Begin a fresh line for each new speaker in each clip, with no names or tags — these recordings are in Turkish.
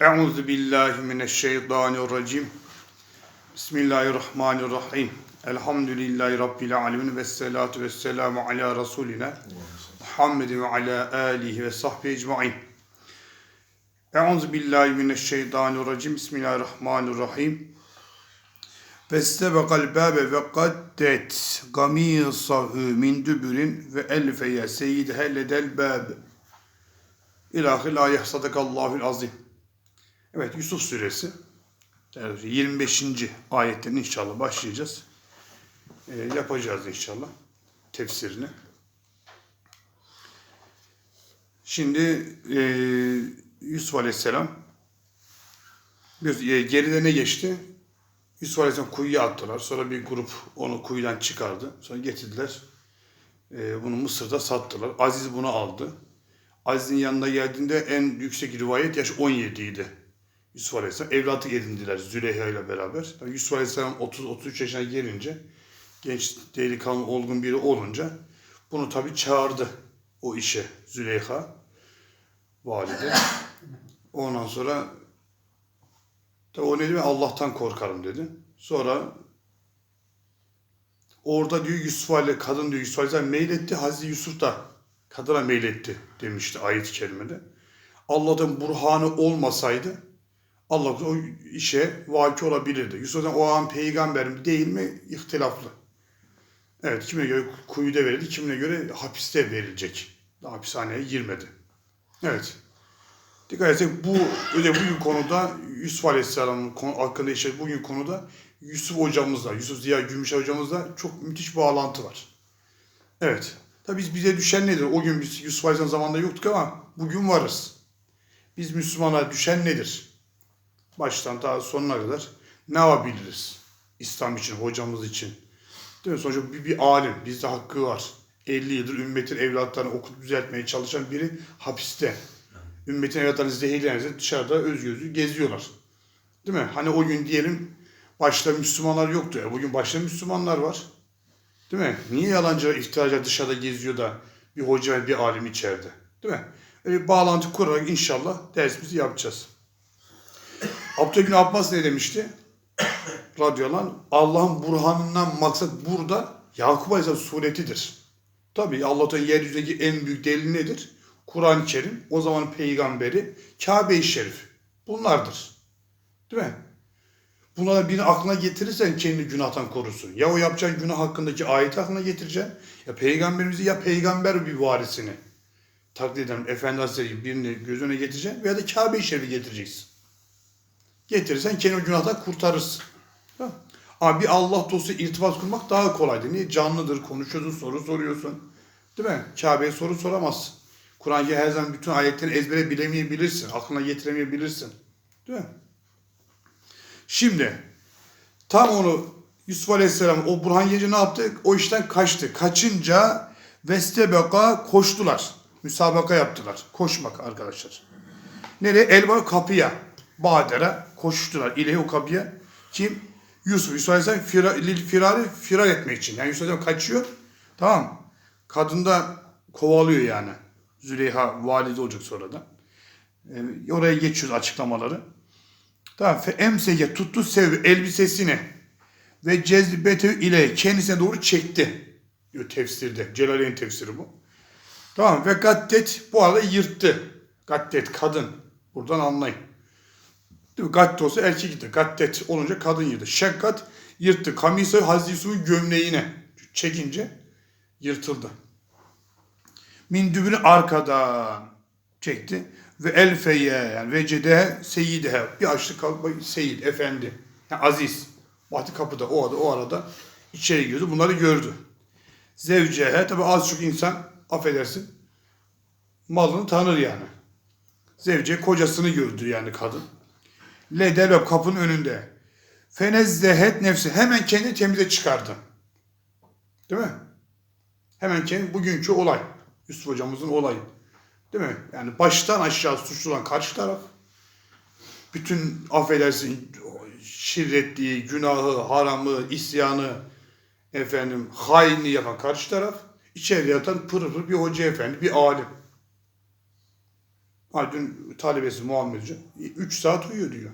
Euzu billahi mineşşeytanirracim. Bismillahirrahmanirrahim. Elhamdülillahi rabbil alamin ve salatu vesselamu ala rasulina Muhammedin ve ala alihi ve sahbihi ecmaîn. Euzu billahi mineşşeytanirracim. Bismillahirrahmanirrahim. Vestebekal babe ve kaddet gamisahu min dübürin ve elfeye seyyidhe ledel bab. İlahil ayeh sadakallahul azim. Evet Yusuf suresi evet, 25. ayetten inşallah başlayacağız. Ee, yapacağız inşallah tefsirini. Şimdi e, Yusuf Aleyhisselam bir, e, geride ne geçti? Yusuf Aleyhisselam kuyuya attılar. Sonra bir grup onu kuyudan çıkardı. Sonra getirdiler. E, bunu Mısır'da sattılar. Aziz bunu aldı. Aziz'in yanına geldiğinde en yüksek rivayet yaş 17 idi. Yusuf Aleyhisselam evlatı edindiler Züleyha ile beraber. Tabii Yusuf Aleyhisselam 30-33 yaşına gelince genç delikanlı olgun biri olunca bunu tabii çağırdı o işe Züleyha valide. Ondan sonra tabii o ne dedi? Allah'tan korkarım dedi. Sonra orada diyor Yusuf Aleyhisselam, kadın diyor Yusuf Aleyhisselam meyletti. Hazreti Yusuf da kadına meyletti demişti ayet-i kerimede. Allah'ın burhanı olmasaydı Allah o işe vaki olabilirdi. Yusuf o an peygamber mi değil mi ihtilaflı. Evet kimine göre kuyuda verildi, kimine göre hapiste verilecek. Daha hapishaneye girmedi. Evet. Dikkat etsek bu öyle bugün konuda Yusuf Aleyhisselam'ın konu, hakkında işte bugün konuda Yusuf hocamızla, Yusuf Ziya Gümüşer hocamızla çok müthiş bağlantı var. Evet. Tabi biz bize düşen nedir? O gün biz Yusuf Aleyhisselam zamanında yoktuk ama bugün varız. Biz Müslümana düşen nedir? Baştan ta sonuna kadar ne yapabiliriz? İslam için, hocamız için. Değil mi? Sonuçta bir, bir alim, bizde hakkı var. 50 yıldır ümmetin evlatlarını okutup düzeltmeye çalışan biri hapiste. Ümmetin evlatlarını zehirlenirse dışarıda özgözlü geziyorlar. Değil mi? Hani o gün diyelim başta Müslümanlar yoktu. Ya. Bugün başta Müslümanlar var. Değil mi? Niye yalancı iftiracı dışarıda geziyor da bir hoca bir alim içeride? Değil mi? Öyle bir bağlantı kurarak inşallah dersimizi yapacağız. Abdülhamid Abbas ne demişti? Radyolan Allah'ın burhanından maksat burada Yakup Aleyhisselam suretidir. Tabii Allah'ın yeryüzündeki en büyük delili nedir? Kur'an-ı Kerim, o zaman peygamberi, Kabe-i Şerif. Bunlardır. Değil mi? Bunları birini aklına getirirsen kendini günahtan korusun. Ya o yapacağın günah hakkındaki ayeti aklına getireceksin. Ya peygamberimizi ya peygamber bir varisini. Takdir ederim Efendi Hazretleri birini gözüne getireceksin veya da Kabe-i Şerif'i getireceksin. Getirirsen kendini o günahtan kurtarırsın. Tamam. Ama bir Allah dostu irtibat kurmak daha kolaydır. Niye? Canlıdır, konuşuyorsun, soru soruyorsun. Değil mi? Kabe'ye soru soramazsın. Kur'an'ı her zaman bütün ayetleri ezbere bilemeyebilirsin. Aklına getiremeyebilirsin. Değil mi? Şimdi tam onu Yusuf Aleyhisselam o Burhan Gece ne yaptı? O işten kaçtı. Kaçınca Vestebeka koştular. Müsabaka yaptılar. Koşmak arkadaşlar. Nereye? Elba kapıya. Bader'e koştular. İlehi o kapıya. Kim? Yusuf. Yusuf Aleyhisselam fira, firari firar etmek için. Yani Yusuf Aleyhisselam kaçıyor. Tamam. Kadın da kovalıyor yani. Züleyha valide olacak sonra da. E, oraya geçiyoruz açıklamaları. Tamam. Fe emseke tuttu sev elbisesini ve cezbeti ile kendisine doğru çekti. Diyor tefsirde. Celal'in tefsiri bu. Tamam. Ve gaddet bu arada yırttı. Gaddet kadın. Buradan anlayın. Değil mi? Gaddet olsa erkek gitti. Gaddet olunca kadın yırttı. Şekkat yırttı. Kamisa Hazreti gömleğine çekince yırtıldı. Min dübünü arkadan çekti. Ve elfeye yani vecede seyyidehe bir açtı kalk seyid efendi yani aziz baktı kapıda o arada o arada içeri girdi bunları gördü. Zevcehe tabi az çok insan affedersin malını tanır yani. Zevce kocasını gördü yani kadın. Ledel kapının önünde. Fenezzehet nefsi hemen kendi temize çıkardı. Değil mi? Hemen kendi bugünkü olay. Yusuf hocamızın olayı. Değil mi? Yani baştan aşağı suçlu olan karşı taraf. Bütün affedersin şirretliği, günahı, haramı, isyanı, efendim hainliği yapan karşı taraf. içeri yatan pırı pırı bir hoca efendi, bir alim. Dün talebesi Muhammed Hoca 3 saat uyuyor diyor.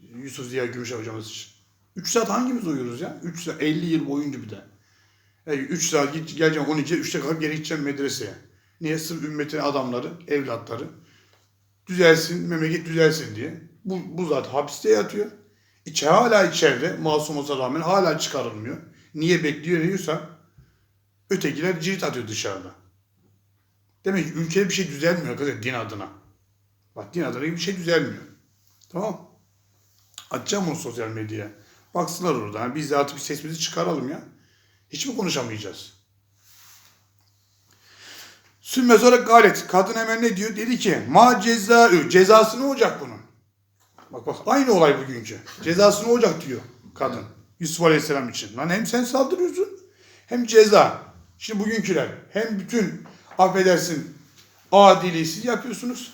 Yusuf Ziya Gümüşer hocamız için. 3 saat hangimiz uyuyoruz ya? 3 saat 50 yıl boyunca bir de. Yani 3 saat git, geleceğim 12'ye 3'te kalkıp geri gideceğim medreseye. Niye? Sırf ümmetin adamları, evlatları düzelsin, memleket düzelsin diye. Bu, bu zat hapiste yatıyor. İçe hala içeride masum olsa rağmen hala çıkarılmıyor. Niye bekliyor diyorsa ötekiler cirit atıyor dışarıda. Demek ki ülkede bir şey düzelmiyor arkadaşlar din adına. Bak din adına bir şey düzelmiyor. Tamam. Açacağım onu sosyal medyaya. Baksınlar orada. Yani biz de artık sesimizi çıkaralım ya. Hiç mi konuşamayacağız? Sümme sonra galet. Kadın hemen ne diyor? Dedi ki ma cezaü. Cezası ne olacak bunun? Bak bak aynı olay bugünkü. Cezası ne olacak diyor kadın. Yusuf Aleyhisselam için. Lan hem sen saldırıyorsun hem ceza. Şimdi bugünküler hem bütün affedersin adiliği siz yapıyorsunuz.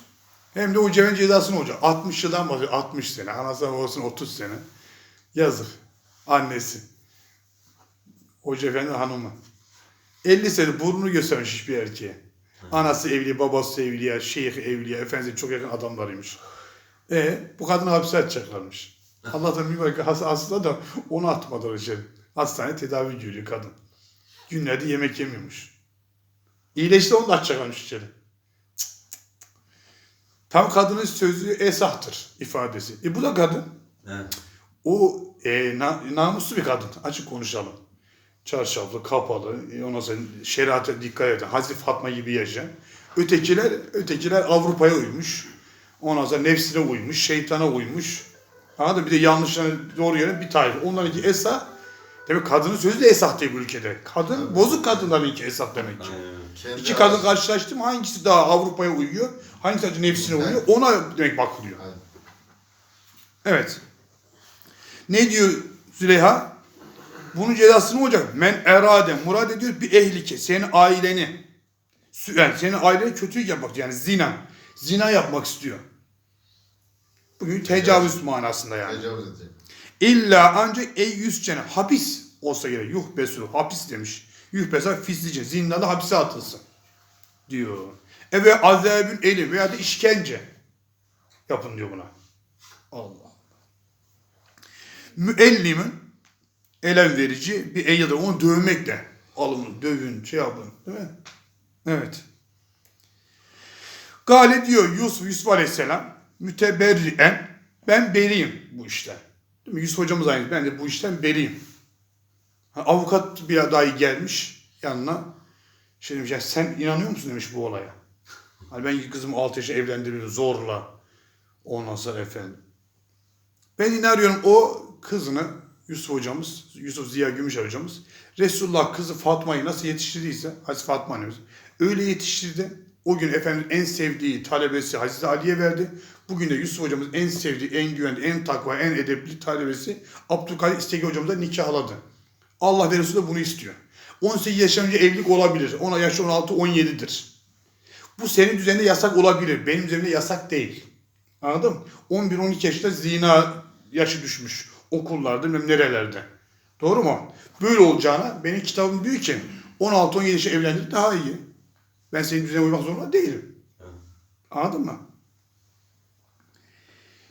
Hem de o ceven cezası ne olacak? 60 yıldan bahsediyor. 60 sene. Anasına babasının 30 sene. Yazık. Annesi. Hoca efendi hanımı. 50 sene burnunu göstermiş hiçbir erkeğe. Anası evli, babası evliya, şeyh evliya, efendisi çok yakın adamlarıymış. E bu kadını hapse atacaklarmış. Allah'tan bir bak aslında da onu atmadılar içeri. Hastane tedavi görüyor kadın. Günlerde yemek yemiyormuş. İyileşti onu da atacaklarmış içeri. Cık, cık, cık. Tam kadının sözü esahtır ifadesi. E bu da kadın.
Evet.
O e, na- namuslu bir kadın. Açık konuşalım. Çarşaflı, kapalı, e, sonra şerate dikkat eden, Hazreti Fatma gibi yaşayan. Ötekiler, ötekiler Avrupa'ya uymuş. Ondan sonra nefsine uymuş, şeytana uymuş. Anladın? Bir de yanlışlarına doğru yere bir tayfa. Onlarınki esah. Demek kadının sözü de esah değil bu ülkede. Kadın, bozuk kadınlarınki esah demek ki.
Aynen.
Kendi
İki kadın karşılaştı mı hangisi daha Avrupa'ya uyuyor, hangisi sadece nefsine uyuyor ona demek bakılıyor.
Aynen.
Evet. Ne diyor Züleyha? Bunun cezası ne olacak? Men erade, murad ediyor bir ehlike, senin aileni. Sü- Yani senin ailene kötülük yapmak yani zina. Zina yapmak istiyor. Bugün tecavüz manasında yani.
Tecavüz edecek.
İlla ancak ey yüz sene hapis olsa gerek. Yuh besul hapis demiş. Yuh besal fislice zindanda hapise atılsın. Diyor. E ve azabün eli veya da işkence yapın diyor buna. Allah. Müellimin elem verici bir eyyada onu dövmekle. Alın dövün şey yapın değil mi? Evet. Gale diyor Yusuf, Yusuf Aleyhisselam müteberrien ben beriyim bu işten. Değil mi? Yusuf hocamız aynı. Ben de bu işten beriyim. Avukat bir adayı gelmiş yanına. Şey demiş ya sen inanıyor musun demiş bu olaya. Hani ben kızımı 6 yaşında evlendiriyorum zorla. Ondan sonra efendim. Ben inanıyorum o kızını Yusuf hocamız, Yusuf Ziya Gümüşer hocamız Resulullah kızı Fatma'yı nasıl yetiştirdiyse Hazreti Fatma annemiz öyle yetiştirdi. O gün Efendimiz en sevdiği talebesi Hazreti Ali'ye verdi. Bugün de Yusuf hocamız en sevdiği, en güvenli, en takva, en edepli talebesi Abdülkadir İstegi hocamıza nikahladı. Allah ve Resulü de bunu istiyor. 18 yaş önce evlilik olabilir. Ona yaş 16-17'dir. Bu senin düzeninde yasak olabilir. Benim üzerimde yasak değil. Anladın mı? 11-12 yaşında zina yaşı düşmüş. Okullarda nerelerde. Doğru mu? Böyle olacağına benim kitabım diyor ki 16-17 yaşa evlendir daha iyi. Ben senin düzenine uymak zorunda değilim. Anladın mı?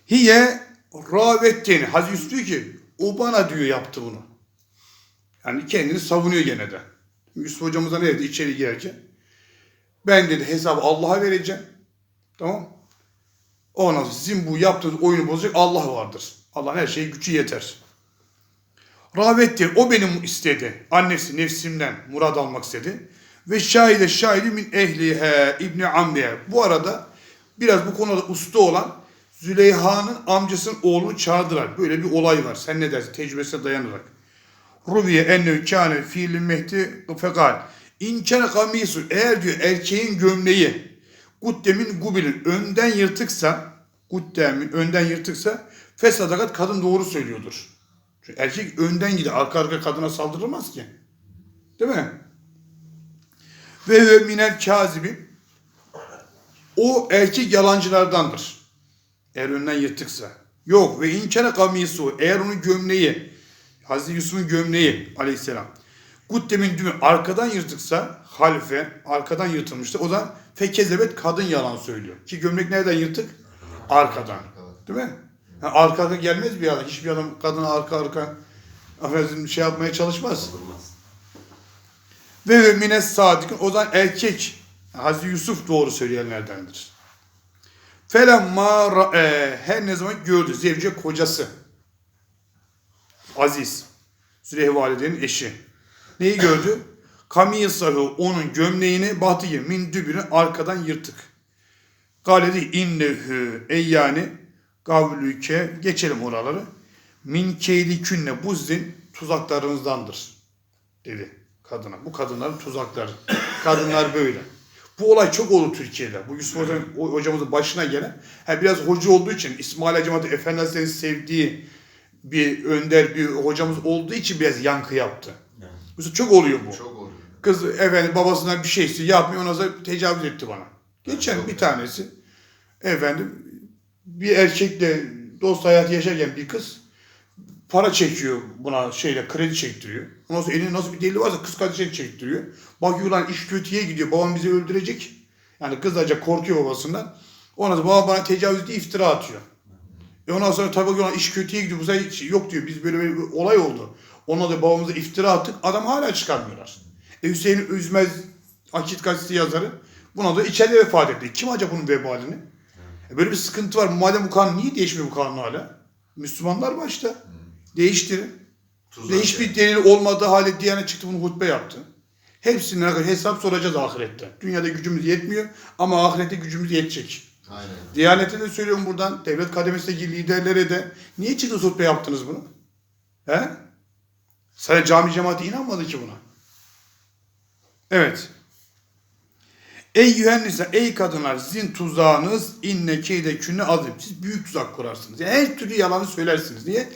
Hiye ravetteni. Hazreti Yusuf diyor ki o bana diyor yaptı bunu. Yani kendini savunuyor gene de. Yusuf hocamıza ne dedi içeri girerken? Ben dedi hesabı Allah'a vereceğim. Tamam Ondan sonra sizin bu yaptığınız oyunu bozacak Allah vardır. Allah'ın her şeye gücü yeter. Rahmettir. O benim istedi. Annesi nefsimden murad almak istedi. Ve şahide şahidi min ehlihe İbni Amriye. Bu arada biraz bu konuda usta olan Züleyha'nın amcasının oğlunu çağırdılar. Böyle bir olay var. Sen ne dersin? Tecrübesine dayanarak. Rubiye ennehu kâne fiil mehdi fekal. İnkâne kamisu. Eğer diyor erkeğin gömleği Guddemin gubilin önden yırtıksa Guddemin önden yırtıksa fesadakat kadın doğru söylüyordur. Çünkü erkek önden gider. Arka arka kadına saldırılmaz ki. Değil mi? Ve ve minel kazibin o erkek yalancılardandır. Eğer önden yırtıksa. Yok ve inkere kamisu eğer onun gömleği Hazreti Yusuf'un gömleği aleyhisselam Guddemin düğümü arkadan yırtıksa halife arkadan yırtılmıştı. O da Fekezebet kadın yalan söylüyor. Ki gömlek nereden yırtık? Arkadan. Değil mi? Ha, arka arka gelmez bir adam. Hiçbir adam kadına arka arka affedersin şey yapmaya çalışmaz.
Olmaz.
Ve mines sadıkın o zaman erkek Hazreti Yusuf doğru söyleyenlerdendir. Felemma e, her ne zaman gördü zevce kocası. Aziz. Züleyha validenin eşi. Neyi gördü? Kamisahu onun gömleğini batıya min dübürü arkadan yırtık. Galedi innehu ey yani gavlüke geçelim oraları. Min keyli künne buzdin tuzaklarınızdandır dedi kadına. Bu kadınların tuzakları. Kadınlar böyle. Bu olay çok oldu Türkiye'de. Bu Yusuf Hocam, hocamızın başına gelen. Ha, biraz hoca olduğu için İsmail Hacamat Efendi Hazretleri'nin sevdiği bir önder bir hocamız olduğu için biraz yankı yaptı.
Yani.
Mesela çok oluyor bu.
Çok oluyor.
Kız efendim babasından bir şey istiyor yapmıyor ondan sonra tecavüz etti bana. Geçen bir tanesi efendim bir erkekle dost hayatı yaşarken bir kız para çekiyor buna şeyle kredi çektiriyor. Ondan sonra elinde nasıl bir deli varsa kız kardeşine çektiriyor. Bakıyor lan iş kötüye gidiyor babam bizi öldürecek. Yani kız acaba korkuyor babasından. Ondan sonra baba bana tecavüz diye iftira atıyor. E ondan sonra tabii lan iş kötüye gidiyor. Bu sefer hiç yok diyor. Biz böyle, böyle bir olay oldu. Ona da babamıza iftira attık. Adam hala çıkarmıyorlar. E Hüseyin Üzmez Akit gazetesi yazarı buna da içeride vefat etti. Kim acaba bunun vebalini? E böyle bir sıkıntı var. Madem bu kanun niye değişmiyor bu kanun hala? Müslümanlar başta. Değiştirin.
Tuzak
Ve hiçbir delil olmadığı halde Diyanet çıktı bunu hutbe yaptı. Hepsine hesap soracağız ahirette. Dünyada gücümüz yetmiyor ama ahirette gücümüz yetecek.
Aynen.
Diyanete de söylüyorum buradan, devlet kademesindeki liderlere de. Niye çıktınız hutbe yaptınız bunu? He? Sadece cami cemaati inanmadı ki buna. Evet. Ey yühennisa, ey kadınlar sizin tuzağınız inne keyde künne azim. Siz büyük tuzak kurarsınız. Yani her türlü yalanı söylersiniz. Niye?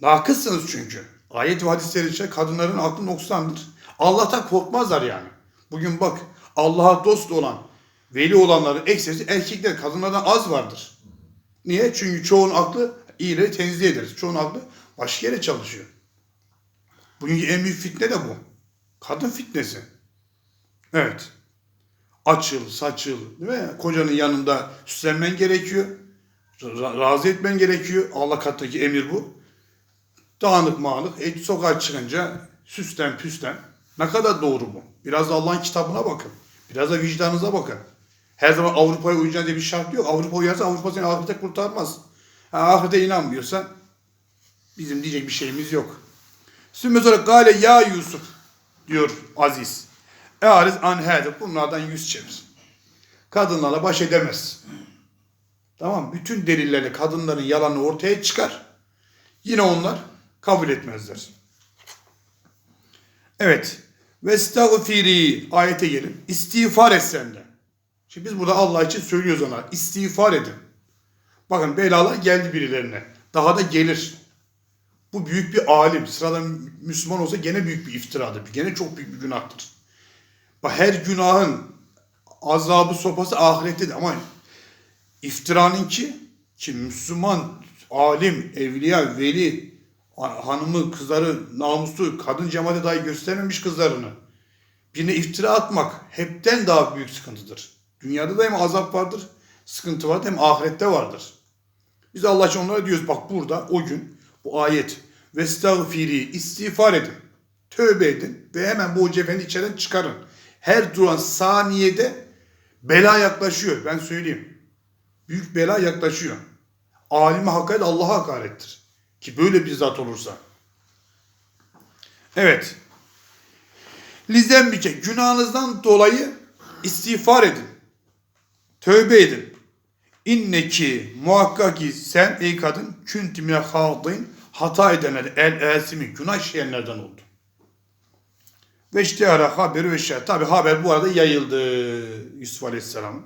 Nakıssınız çünkü. Ayet ve hadisler içinde kadınların aklı noksandır. Allah'tan korkmazlar yani. Bugün bak Allah'a dost olan, veli olanların ekserisi erkekler kadınlardan az vardır. Niye? Çünkü çoğun aklı iyileri tenzih ederiz. Çoğun aklı başka yere çalışıyor. Bugünkü en büyük fitne de bu. Kadın fitnesi. Evet. Açıl, saçıl, değil mi? Kocanın yanında süslenmen gerekiyor. Ra- razı etmen gerekiyor. Allah katındaki emir bu. Dağınık mağınık. E, sokağa çıkınca süsten püsten. Ne kadar doğru bu? Biraz da Allah'ın kitabına bakın. Biraz da vicdanınıza bakın. Her zaman Avrupa'ya uyacaksın diye bir şart yok. Avrupa uyarsa Avrupa seni ahirete kurtarmaz. Ha, ahirete inanmıyorsan bizim diyecek bir şeyimiz yok. Sümme sonra gale ya Yusuf diyor Aziz. Eariz an hâde. Bunlardan yüz çevir. Kadınlarla baş edemez. Tamam bütün delillerle kadınların yalanı ortaya çıkar. Yine onlar kabul etmezler. Evet. Ve estağfiri ayete gelin. İstiğfar et senden. Şimdi biz burada Allah için söylüyoruz ona. İstiğfar edin. Bakın belalar geldi birilerine. Daha da gelir. Bu büyük bir alim. Sıradan Müslüman olsa gene büyük bir iftiradır. Gene çok büyük bir günahtır. Bak her günahın azabı sopası ahirettedir. Ama iftiranın ki, ki Müslüman, alim, evliya, veli, hanımı, kızları, namuslu, kadın cemaate dahi göstermemiş kızlarını. Birine iftira atmak hepten daha büyük sıkıntıdır. Dünyada da hem azap vardır, sıkıntı vardır hem ahirette vardır. Biz Allah için onlara diyoruz bak burada o gün bu ayet Vestağfiri istiğfar edin. Tövbe edin ve hemen bu Hoca Efendi içeriden çıkarın. Her duran saniyede bela yaklaşıyor. Ben söyleyeyim. Büyük bela yaklaşıyor. Alime hakaret Allah'a hakarettir. Ki böyle bir zat olursa. Evet. Lizembike günahınızdan dolayı istiğfar edin. Tövbe edin. İnneki muhakkak ki sen ey kadın künti mine hadin hata edenler el esimi günah işleyenlerden oldu. Ve işte ara haberi ve şey. Tabi haber bu arada yayıldı Yusuf Aleyhisselam.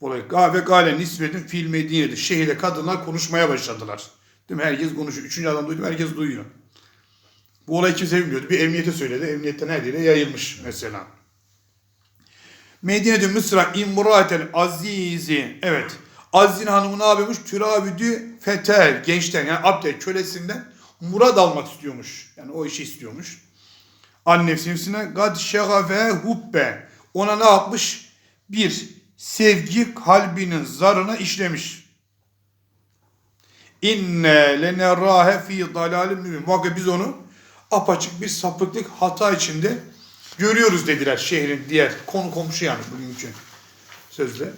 Olay. Ve gale nisbedin fil medinedir. Şehirde kadınlar konuşmaya başladılar. Değil mi? Herkes konuşuyor. Üçüncü adam duydum herkes duyuyor. Bu olay kimse bilmiyordu. Bir emniyete söyledi. Emniyetten her yere yayılmış mesela. Medine'de Mısır'a imraeten azizi. Evet. Aziz'in hanımı ne yapıyormuş? Türabüdü fetel. Gençten yani abdel kölesinden murad almak istiyormuş. Yani o işi istiyormuş. Annefsine gad şegafe hubbe. Ona ne yapmış? bir sevgi kalbinin zarına işlemiş. İnne lenerrahe fi dalalim mübin. Muhakkak biz onu apaçık bir sapıklık hata içinde görüyoruz dediler şehrin diğer konu komşu yani bugünkü sözle.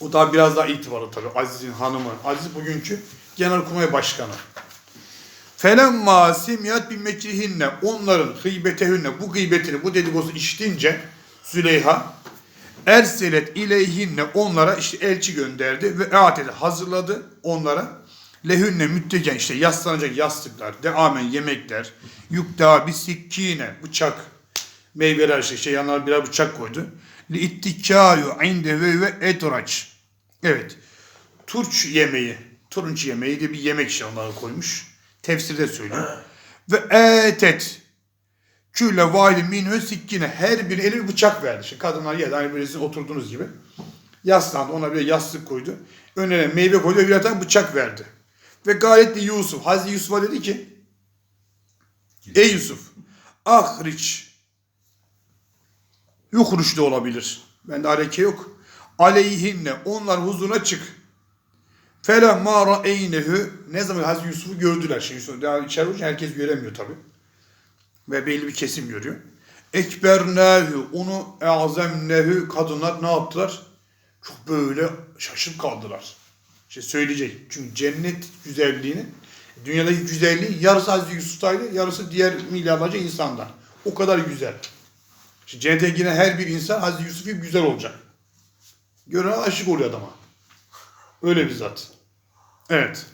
O da biraz daha itibarlı tabii Aziz'in hanımı. Aziz bugünkü Genelkurmay Başkanı. Felemma simiyat bin mekrihinne onların gıybetehünne bu gıybetini bu dedikodusunu işitince Züleyha erselet ileyhinne onlara işte elçi gönderdi ve eateti hazırladı onlara lehünne mütteken işte yaslanacak yastıklar deamen yemekler yukta bir sikkine bıçak meyveler işte, işte yanlarına birer bıçak koydu li ittikâyu inde ve ve etraç evet turç yemeği turunç yemeği de bir yemek işte onlara koymuş tefsirde söylüyor ve etet Külle vahidin minhü sikkine her bir eli bıçak verdi. İşte kadınlar yedi. Hani böyle sizin oturduğunuz gibi. Yaslandı. Ona bir yastık koydu. Önüne meyve koydu. Bir tane bıçak verdi. Ve gayet de Yusuf. Hazreti Yusuf'a dedi ki Ey Yusuf ahriç yuhruç da olabilir. Bende hareke yok. Aleyhinne onlar huzuruna çık. Fela ma ra'eynehu ne zaman Hazreti Yusuf'u gördüler. Şimdi Yusuf daha içeri olunca herkes göremiyor tabii ve belli bir kesim görüyor. Ekbernehu onu azemnehu kadınlar ne yaptılar? Çok böyle şaşıp kaldılar. İşte söyleyecek. Çünkü cennet güzelliğini dünyadaki güzelliği yarısı Hazreti Yusuf'taydı, yarısı diğer milyarlarca insandan. O kadar güzel. İşte cennete giren her bir insan Hazreti Yusuf gibi güzel olacak. Gören aşık oluyor adama. Öyle bir zat. Evet.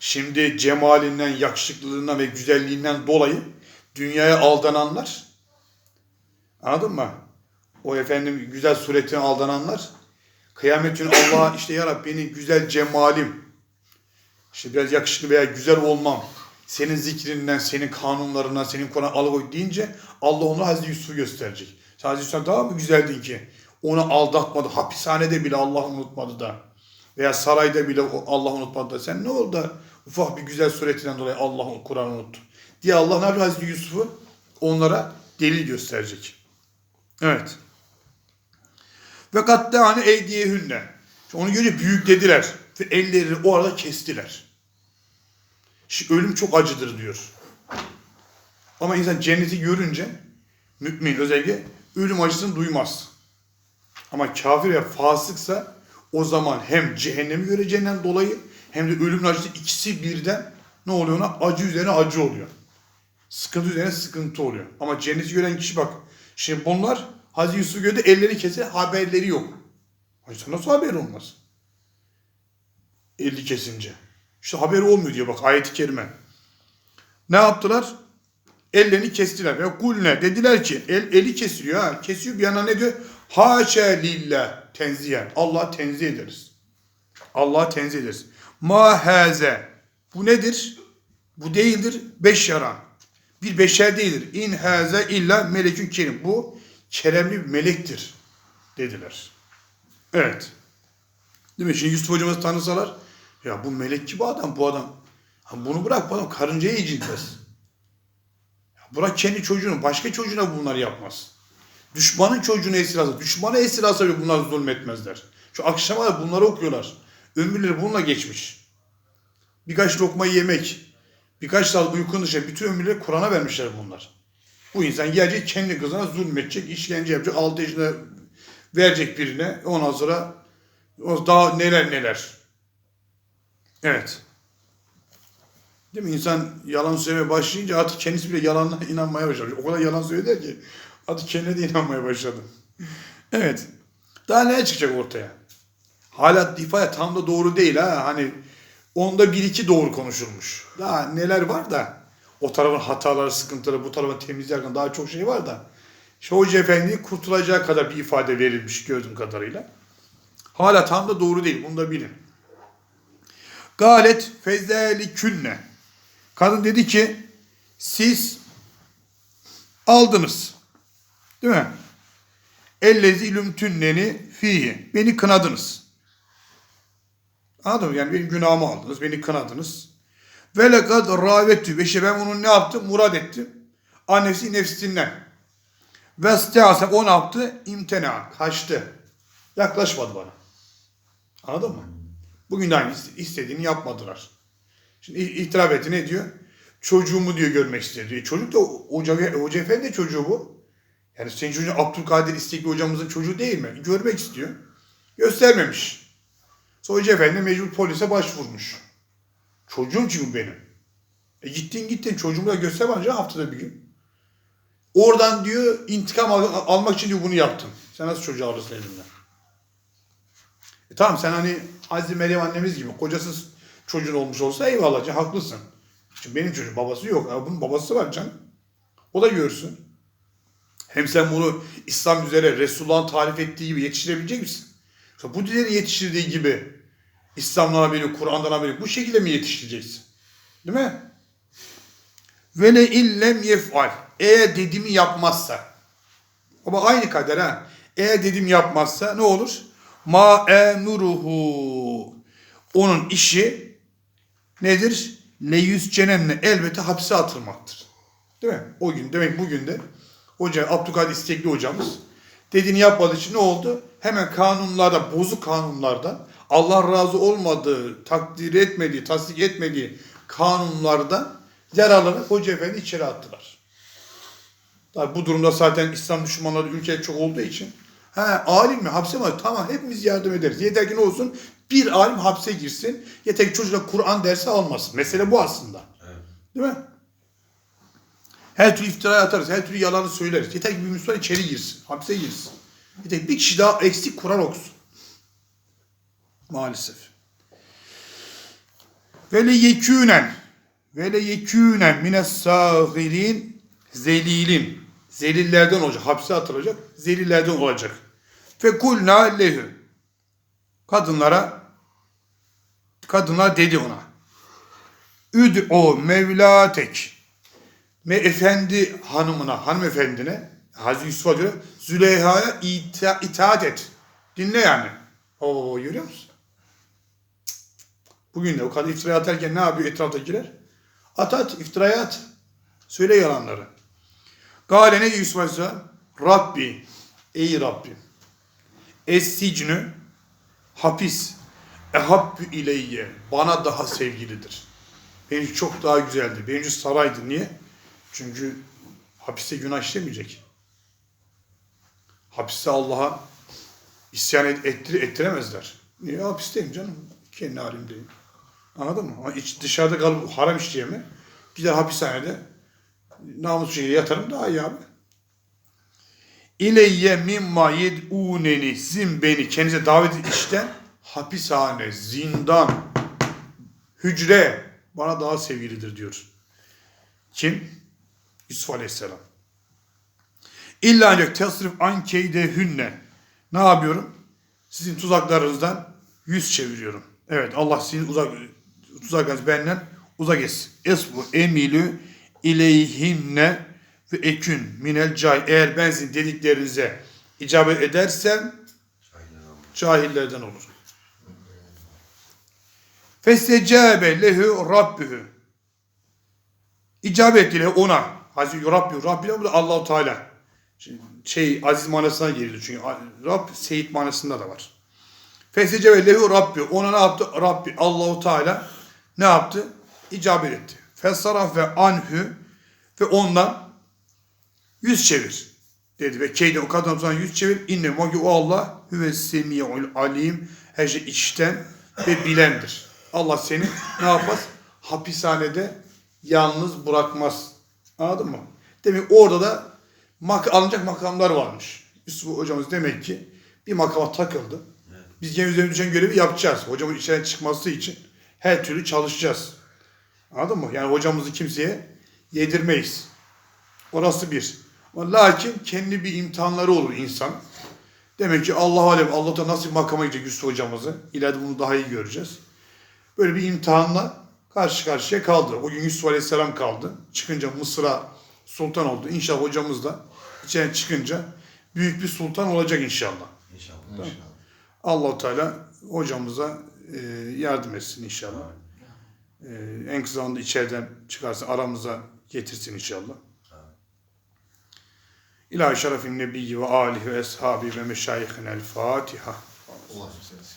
Şimdi cemalinden, yakışıklılığından ve güzelliğinden dolayı dünyaya aldananlar anladın mı? O efendim güzel suretine aldananlar kıyamet günü Allah'a işte ya Rabbi beni güzel cemalim işte biraz yakışıklı veya güzel olmam senin zikrinden, senin kanunlarından, senin Kur'an alıkoy deyince Allah onu Hazreti Yusuf'u gösterecek. Hazreti Yusuf daha mı güzeldin ki? Onu aldatmadı. Hapishanede bile Allah unutmadı da. Veya sarayda bile Allah unutmadı da. Sen ne oldu da ufak bir güzel suretinden dolayı Allah Kur'an'ı unuttu. Diye Allah ne yapıyor Hazreti Yusuf'u? Onlara delil gösterecek. Evet. Ve kattâne eydiyehünne. Onu görünce büyüklediler. Ve ellerini o arada kestiler. Şimdi ölüm çok acıdır diyor. Ama insan cenneti görünce mümin özellikle ölüm acısını duymaz. Ama kafir ve fasıksa o zaman hem cehennemi göreceğinden dolayı hem de ölümün acısı ikisi birden ne oluyor ona? Acı üzerine acı oluyor. Sıkıntı üzerine sıkıntı oluyor. Ama cenneti gören kişi bak. Şimdi bunlar Hazreti Yusuf gördü elleri kese haberleri yok. Sana nasıl haberi olmaz? Eli kesince. İşte haberi olmuyor diyor bak ayet-i kerime. Ne yaptılar? Ellerini kestiler. Ve kulne dediler ki el, eli kesiliyor ha. Kesiyor bir yana ne diyor? Haşa lillah tenziyen. Allah tenzih ederiz. Allah tenzih ederiz. Ma haze. Bu nedir? Bu değildir. Beşşara. Bir beşer değildir. İn haze illa melekün kerim. Bu keremli bir melektir. Dediler. Evet. Değil mi? Şimdi Yusuf hocamızı tanısalar ya bu melek gibi adam bu adam. Ha bunu bırak bu adam karıncayı. Ya bırak kendi çocuğunu başka çocuğuna bunları yapmaz. Düşmanın çocuğunu esir alsa, düşmanı esir alsa bile bunlar zulmetmezler. Şu akşama bunları okuyorlar. Ömürleri bununla geçmiş. Birkaç lokma yemek, birkaç saat uykunun dışında bütün ömürleri Kur'an'a vermişler bunlar. Bu insan gelecek kendi kızına zulmedecek, işkence yapacak, altı yaşında verecek birine. Ondan sonra daha neler neler. Evet. Değil mi? İnsan yalan söylemeye başlayınca artık kendisi bile yalanla inanmaya başladı. O kadar yalan söyledi ki artık kendine de inanmaya başladı. Evet. Daha ne çıkacak ortaya? Hala ifade tam da doğru değil ha. Hani onda bir iki doğru konuşulmuş. Daha neler var da o tarafın hataları, sıkıntıları, bu tarafın temizlerken daha çok şey var da. İşte Hoca Efendi kurtulacağı kadar bir ifade verilmiş gördüğüm kadarıyla. Hala tam da doğru değil. Bunu da bilin. Galet fezelikünne. Kadın dedi ki siz aldınız. Değil mi? Ellezi ilümtünneni fihi. Beni kınadınız. Anladın mı? Yani benim günahımı aldınız. Beni kınadınız. Ve lekad ravetü. Ve işte ben onun ne yaptım? Murad ettim. Annesi nefsinden. Ve stease o ne yaptı? İmtena. Kaçtı. Yaklaşmadı bana. Anladın mı? Bugün de aynı istediğini yapmadılar. Şimdi itiraf etti ne diyor? Çocuğumu diyor görmek istedi. Çocuk da hoca, hoca efendi çocuğu bu. Yani senin çocuğun Abdülkadir İstekli hocamızın çocuğu değil mi? Görmek istiyor. Göstermemiş. Sonra hoca efendi mecbur polise başvurmuş. Çocuğum çünkü benim. E gittin gittin çocuğumu da göstermeyince haftada bir gün. Oradan diyor intikam al- almak için diyor bunu yaptım. Sen nasıl çocuğu alırsın elimden? E tamam sen hani Hazreti Meryem annemiz gibi kocasız çocuğun olmuş olsa eyvallah can, haklısın. Şimdi benim çocuğum babası yok. Ama bunun babası var canım. O da görsün. Hem sen bunu İslam üzere Resulullah'ın tarif ettiği gibi yetiştirebilecek misin? Bu dilerin yetiştirdiği gibi İslam'dan haberi, Kur'an'dan haberi bu şekilde mi yetiştireceksin? Değil mi? Ve le illem yef'al. Eğer dediğimi yapmazsa. Ama aynı kader ha. Eğer dediğimi yapmazsa ne olur? Ma emuruhu. Onun işi nedir? Leyüz cenemle elbette hapse atılmaktır. Değil mi? O gün demek bugün de hoca Abdülkadir İstekli hocamız dediğini yapmadığı için ne oldu? Hemen kanunlarda, bozuk kanunlarda Allah razı olmadığı, takdir etmediği, tasdik etmediği kanunlarda yararlanıp hoca efendi içeri attılar. Tabi bu durumda zaten İslam düşmanları ülkede çok olduğu için ha alim mi hapse mi? Tamam hepimiz yardım ederiz. Yeter ki ne olsun? Bir alim hapse girsin. Yeter ki çocuklar Kur'an dersi almasın. Mesele bu aslında. Değil mi? Her türlü iftira atarız. Her türlü yalanı söyleriz. Yeter ki bir Müslüman içeri girsin. Hapse girsin. Yeter ki bir kişi daha eksik Kur'an okusun. Maalesef. Ve le yekûnen ve le yekûnen mines sâgirin zelilin. Zelillerden olacak. Hapse atılacak. Zelillerden olacak. Fe kulna lehü. Kadınlara kadınlar dedi ona. Üd o mevlatek. Me efendi hanımına, hanımefendine Hazreti Yusuf'a diyor Züleyha'ya ita- itaat et. Dinle yani. Oo görüyor musun? Bugün de o kadın iftira atarken ne yapıyor etraftakiler? At at, iftiraya at. Söyle yalanları. Gale ne diyor Yusuf Aleyhisselam? Rabbi, ey Rabbim. Es-sicnü, hapis. Ehabbü ileyye, bana daha sevgilidir. Benim çok daha güzeldir. Benim saraydı. Niye? Çünkü hapiste günah işlemeyecek. Hapiste Allah'a isyan et, ettir, ettiremezler. Niye? Hapisteyim canım. Kendi halimdeyim. Anladın mı? Ama iç, dışarıda kalıp haram işleyeme gider hapishanede namus şekilde yatarım daha iyi abi. İleyye mimma yed'uneni sizin beni kendinize davet işten hapishane, zindan, hücre bana daha sevgilidir diyor. Kim? Yusuf Aleyhisselam. İlla ancak tesrif an hünne. Ne yapıyorum? Sizin tuzaklarınızdan yüz çeviriyorum. Evet Allah sizin uzak tuzaklarınız benden uzak. Esbu emilü ileyhinne ve ekün minel cahil. Eğer ben sizin dediklerinize icabet edersem cahillerden olurum. Fesecebe lehu rabbühü. İcabet ettiler ona. Hazreti Rabbi, Rabbi bu da Allahu Teala. Şey aziz manasına geliyor çünkü Rab Seyit manasında da var. Fesece ve lehu Rabbi. Ona ne yaptı? Rabbi Allahu Teala ne yaptı? İcabet etti. Fesaraf ve anhü ve ondan yüz çevir dedi ve keyde o kadından yüz çevir. İnne magi o Allah hüve semiyul alim her şey içten ve bilendir. Allah seni ne yapmaz? Hapishanede yalnız bırakmaz. Anladın mı? Demek orada da mak alınacak makamlar varmış. Yusuf hocamız demek ki bir makama takıldı. Biz gene üzerine düşen görevi yapacağız. Hocamın içeri çıkması için her türlü çalışacağız. Anladın mı? Yani hocamızı kimseye yedirmeyiz. Orası bir. Ama lakin kendi bir imtihanları olur insan. Demek ki Allah alem Allah'ta nasıl bir makama gidecek Yusuf hocamızı. İleride bunu daha iyi göreceğiz. Böyle bir imtihanla karşı karşıya kaldı. O gün Yusuf Aleyhisselam kaldı. Çıkınca Mısır'a sultan oldu. İnşallah hocamız da içeri çıkınca büyük bir sultan olacak inşallah.
İnşallah.
İnşallah.
Allah Teala hocamıza e, yardım etsin inşallah. E, en kısa zamanda içeriden çıkarsın aramıza getirsin inşallah. İlahi şerefin nebiyyi ve alihi ve eshabi ve meşayihin el Fatiha.
Allah razı olsun.